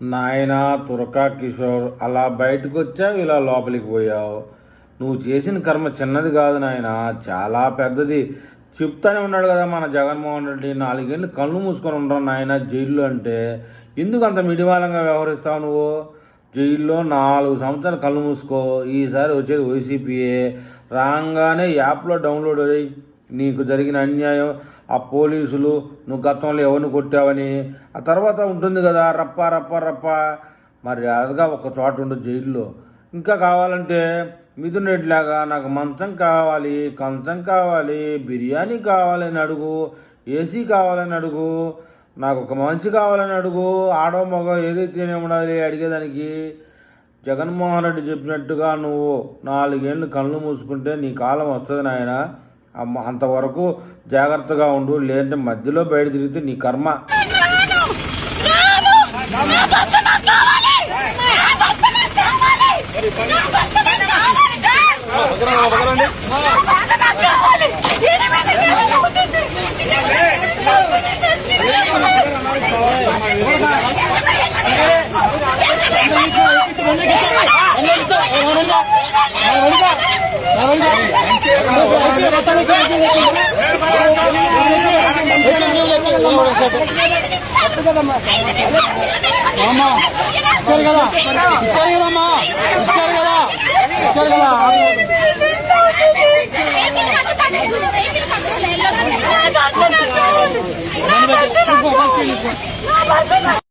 నాయనా తురకా కిషోర్ అలా బయటకు వచ్చావు ఇలా లోపలికి పోయావు. నువ్వు చేసిన కర్మ చిన్నది కాదు నాయన చాలా పెద్దది. చెప్తానే ఉన్నాడు కదా మన జగన్మోహన్ రెడ్డి నాలుగేళ్ళు కళ్ళు మూసుకొని ఉంటాను నాయన జైల్లో అంటే? ఎందుకు అంత మిడివాలంగా వ్యవహరిస్తావు నువ్వు? జైల్లో నాలుగు సంవత్సరాలు కళ్ళు మూసుకో ఈసారి వచ్చేది వైసీపీఏ రాగానే యాప్లో డౌన్లోడ్ అయ్యి నీకు జరిగిన అన్యాయం ఆ పోలీసులు నువ్వు గతంలో ఎవరిని కొట్టావని. ఆ తర్వాత ఉంటుంది కదా రప్ప రప్ప రప్ప. మరి అదిగా ఒక చోట ఉండు జైల్లో. ఇంకా కావాలంటే మిథున్ రెడ్డిలాగా నాకు మంచం కావాలి కంచం కావాలి బిర్యానీ కావాలని అడుగు ఏసీ కావాలని అడుగు నాకు ఒక మనిషి కావాలని అడుగు ఆడో మగ ఏదైతేనే ఉండాలి అడిగేదానికి. జగన్మోహన్ రెడ్డి చెప్పినట్టుగా నువ్వు నాలుగేళ్ళు కళ్ళు మూసుకుంటే నీ కాలం వస్తుంది నాయన. అంతవరకు జాగ్రత్తగా ఉండు లేదంటే మధ్యలో బయట తిరిగితే నీ కర్మ. అమ్మా ఇచ్చారు కదా ఇచ్చారు కదమ్మా ఇచ్చారు కదా ఇచ్చారు కదా వెహికల్